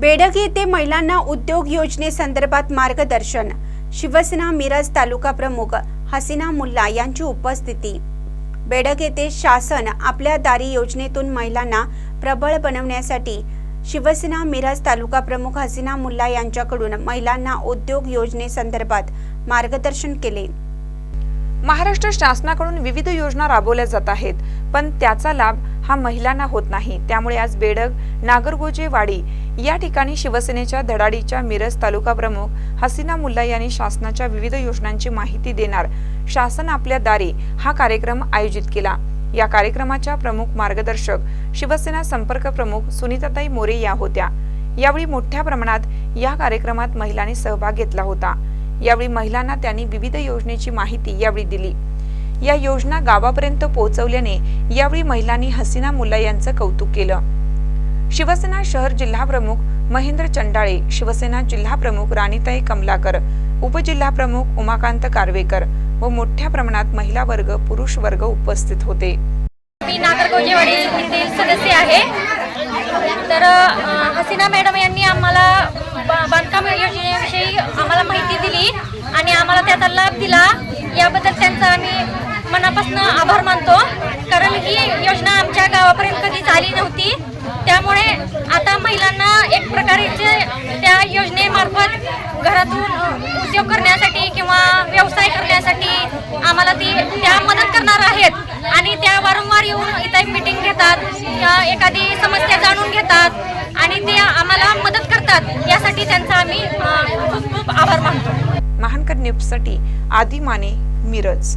बेडग येथे महिलांना उद्योग योजनेसंदर्भात मार्गदर्शन. शिवसेना मिरज तालुका प्रमुख हसीना मुल्ला यांची उपस्थिती. बेडग येथे शासन आपल्या दारी योजनेतून महिलांना प्रबळ बनवण्यासाठी शिवसेना मिरज तालुका प्रमुख हसीना मुल्ला यांच्याकडून महिलांना उद्योग योजनेसंदर्भात मार्गदर्शन केले. महाराष्ट्र शासनाकडून विविध योजना राबवल्या जात आहेत पण त्याचा लाभ हा महिलांना होत नाही. त्यामुळे आज बेडग नागरगोजे वाडी या ठिकाणी शिवसेनेच्या धडाडीच्या मिरज तालुका प्रमुख हसीना मुल्ला यांनी शासनाच्या विविध योजनांची माहिती देणार. शासन आपल्या दारी हा कार्यक्रम आयोजित केला. या कार्यक्रमाच्या प्रमुख मार्गदर्शक शिवसेना संपर्क प्रमुख सुनीताताई मोरे या होत्या. यावेळी मोठ्या प्रमाणात या कार्यक्रमात महिलांनी सहभाग घेतला होता. यावेळी महिलांना त्यांनी विविध योजनेची माहिती यावेळी दिली. या योजना गावापर्यंत पोहोचवल्याने यावेळी महिलांनी हसीना मुल्ला यांचं कौतुक केलं. शिवसेना शहर जिल्हा प्रमुख महेंद्र चंडाळे शिवसेना जिल्हा प्रमुख राणीताई कमलाकर उपजिल्हा प्रमुख उमाकांत कारवेकर व मोठ्या प्रमाणात महिला वर्ग पुरुष वर्ग उपस्थित होते. मी नागरगोजेवाडी येथील सदस्य आहे. तर हसीना मॅडम यांनी आम्हाला बांधकाम योजनेविषयी आम्हाला माहिती दिली आणि आम्हाला त्याचा लाभ दिला याबद्दल त्यांचा आम्ही मनापासून आभार मानतो. कारण ही योजना आमच्या गावापर्यंत कधीच आली नव्हती. त्यामुळे आता महिलांना एक प्रकारचे त्या योजनेमार्फत घरातून उद्योग करण्यासाठी किंवा व्यवसाय करण्यासाठी आम्हाला ती त्या मदत करणार आहेत. आणि त्या वारंवार येऊन इथं मीटिंग घेतात किंवा एखादी समस्या जाणून घेतात आणि ते आम्हाला मदत करतात. यासाठी त्यांचा आम्ही खूप खूप आभार मानतो. महानकर न्यूजसाठी आदी माने मिरज.